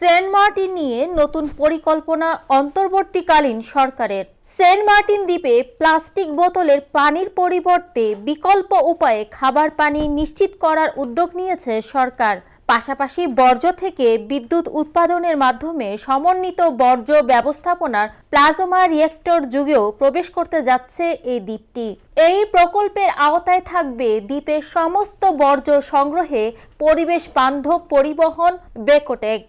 Saint Martin নিয়ে নতুন পরিকল্পনা অন্তর্বর্তীকালীন সরকারের। সেন্ট মার্টিন দ্বীপে প্লাস্টিক বোতলের পানির পরিবর্তে বিকল্প উপায়ে খাবার পানি নিশ্চিত করার উদ্যোগ নিয়েছে সরকার। পাশাপাশি বর্জ্য থেকে বিদ্যুৎ উৎপাদনের মাধ্যমে সমন্বিত বর্জ্য ব্যবস্থাপনার প্লাজমা রিয়েক্টর যুগেও প্রবেশ করতে যাচ্ছে এই দ্বীপটি। এই প্রকল্পের আওতায় থাকবে দ্বীপের সমস্ত বর্জ্য সংগ্রহে পরিবেশ বান্ধব পরিবহন, বেকোটেক।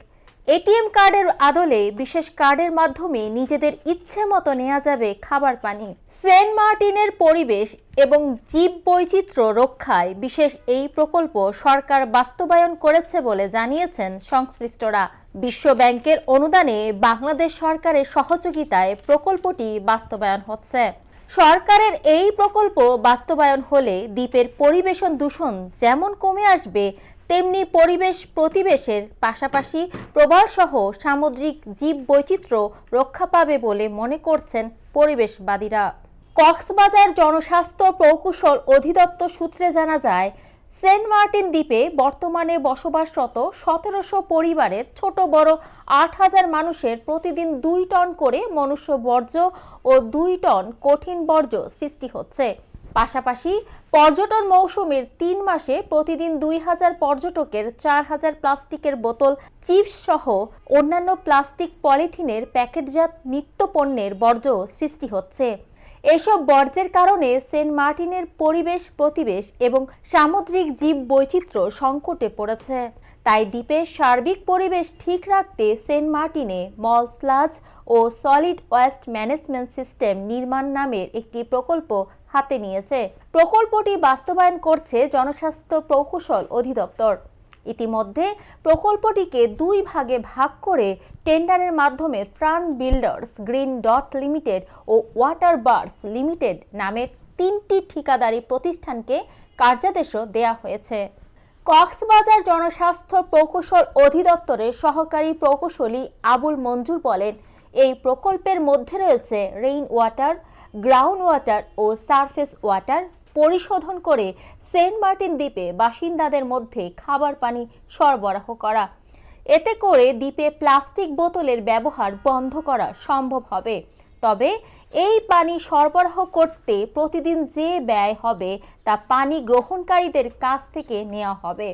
এটিএম কার্ডের আদলে বিশেষ কার্ডের মাধ্যমে নিজেদের ইচ্ছে মতো নেওয়া যাবে খাবার পানি। সেন্ট মার্টিনের পরিবেশ এবং জীব বৈচিত্র্য রক্ষায় বিশেষ এই প্রকল্প সরকার বাস্তবায়ন করেছে বলে জানিয়েছেন সংশ্লিষ্টরা। বিশ্ব ব্যাংকের অনুদানে বাংলাদেশ সরকারের সহযোগিতায় প্রকল্পটি বাস্তবায়ন হচ্ছে। সরকারের এই প্রকল্প বাস্তবায়ন হলে দ্বীপের পরিবেশন দূষণ যেমন কমে আসবে তেমনি পরিবেশ প্রতিবেশের পাশাপাশি প্রবাহসহ সামুদ্রিক জীব বৈচিত্র্য রক্ষা পাবে বলে মনে করছেন পরিবেশবাদীরা। কক্সবাজার জনস্বাস্থ্য প্রকৌশল অধিদপ্তর সূত্রে জানা যায়, সেন্ট মার্টিন দ্বীপে বর্তমানে বসবাসরত সতেরোশো পরিবারের ছোট বড় আট হাজার মানুষের প্রতিদিন দুই টন করে মনুষ্য বর্জ্য ও দুই টন কঠিন বর্জ্য সৃষ্টি হচ্ছে। পাশাপাশি পর্যটন মৌসুমের তিন মাসে প্রতিদিন দুই হাজার পর্যটকের চার হাজার প্লাস্টিকের বোতল, চিপস সহ অন্যান্য প্লাস্টিক পলিথিনের প্যাকেটজাত নিত্য পণ্যের বর্জ্য সৃষ্টি হচ্ছে। এসব বর্জ্যের কারণে সেন্ট মার্টিনের পরিবেশ, প্রতিবেশ এবং সামুদ্রিক জীব বৈচিত্র্য সংকটে পড়েছে। তাই দ্বীপের সার্বিক পরিবেশ ঠিক রাখতে সেন্ট মার্টিনে মল স্লাজ ও সলিড ওয়েস্ট ম্যানেজমেন্ট সিস্টেম নির্মাণ নামের একটি প্রকল্প হাতে নিয়েছে। প্রকল্পটি বাস্তবায়ন করছে জনস্বাস্থ্য প্রকৌশল অধিদপ্তর। ইতিমধ্যে প্রকল্পটিকে দুই ভাগে ভাগ করে টেন্ডারের মাধ্যমে ত্রাণ বিল্ডার্স গ্রিন ডট লিমিটেড ও ওয়াটার বার্স লিমিটেড নামের তিনটি ঠিকাদারি প্রতিষ্ঠানকে কার্যাদেশও দেয়া হয়েছে। কক্সবাজার জনস্বাস্থ্য প্রকৌশল অধিদপ্তরের সহকারী প্রকৌশলী আবুল মঞ্জুর বলেন, এই প্রকল্পের মধ্যে রয়েছে রেইন ওয়াটার গ্রাউন্ড ওয়াটার ও সারফেস ওয়াটার পরিশোধন করে সেন্ট মার্টিন দ্বীপে বাসিন্দাদের মধ্যে খাবার পানি সরবরাহ করা। এতে করে দ্বীপে প্লাস্টিক বোতলের ব্যবহার বন্ধ করা সম্ভব হবে। তবে এই পানি সরবরাহ করতে প্রতিদিন যে ব্যয় হবে তা পানি গ্রহণকারীদের কাছ থেকে নেওয়া হবে।